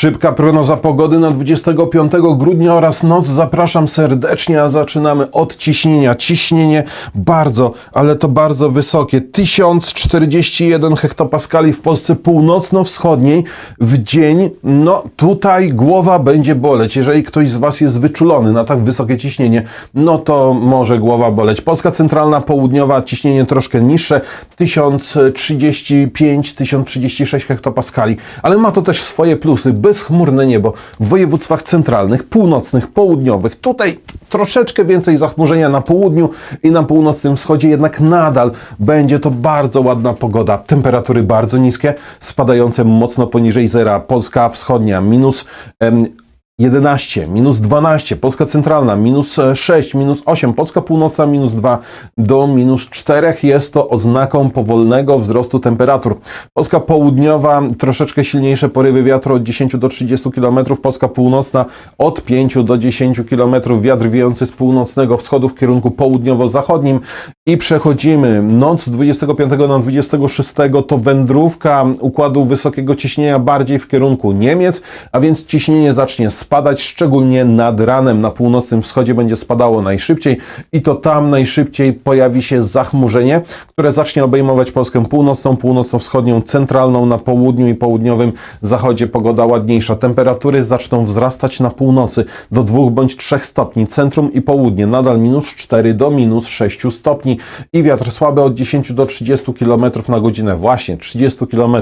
Szybka prognoza pogody na 25 grudnia oraz noc. Zapraszam serdecznie, a zaczynamy od ciśnienia. Ciśnienie bardzo, ale to bardzo wysokie. 1041 hektopaskali w Polsce północno-wschodniej w dzień. No tutaj głowa będzie boleć. Jeżeli ktoś z Was jest wyczulony na tak wysokie ciśnienie, no to może głowa boleć. Polska centralna, południowa, ciśnienie troszkę niższe. 1035-1036 hektopaskali. Ale ma to też swoje plusy. Bezchmurne niebo w województwach centralnych, północnych, południowych. Tutaj troszeczkę więcej zachmurzenia na południu i na północnym wschodzie, jednak nadal będzie to bardzo ładna pogoda. Temperatury bardzo niskie, spadające mocno poniżej zera. Polska wschodnia minus 11, minus 12, Polska centralna minus 6, minus 8, Polska północna minus 2 do minus 4. Jest to oznaką powolnego wzrostu temperatur. Polska południowa troszeczkę silniejsze porywy wiatru od 10 do 30 km, Polska północna od 5 do 10 km, wiatr wiejący z północnego wschodu w kierunku południowo-zachodnim i przechodzimy. Noc z 25 na 26 to wędrówka układu wysokiego ciśnienia bardziej w kierunku Niemiec, a więc ciśnienie zacznie spadać, szczególnie nad ranem. Na północnym wschodzie będzie spadało najszybciej i to tam najszybciej pojawi się zachmurzenie, które zacznie obejmować Polskę północną, północno-wschodnią, centralną na południu i południowym zachodzie pogoda ładniejsza. Temperatury zaczną wzrastać na północy do 2 bądź 3 stopni, centrum i południe nadal minus 4 do minus 6 stopni i wiatr słaby od 10 do 30 km na godzinę. Właśnie 30 km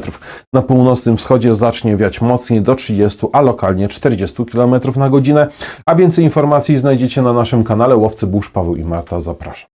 na północnym wschodzie zacznie wiać mocniej do 30, a lokalnie 40 km na godzinę. A więcej informacji znajdziecie na naszym kanale Łowcy Burz Paweł i Marta. Zapraszam.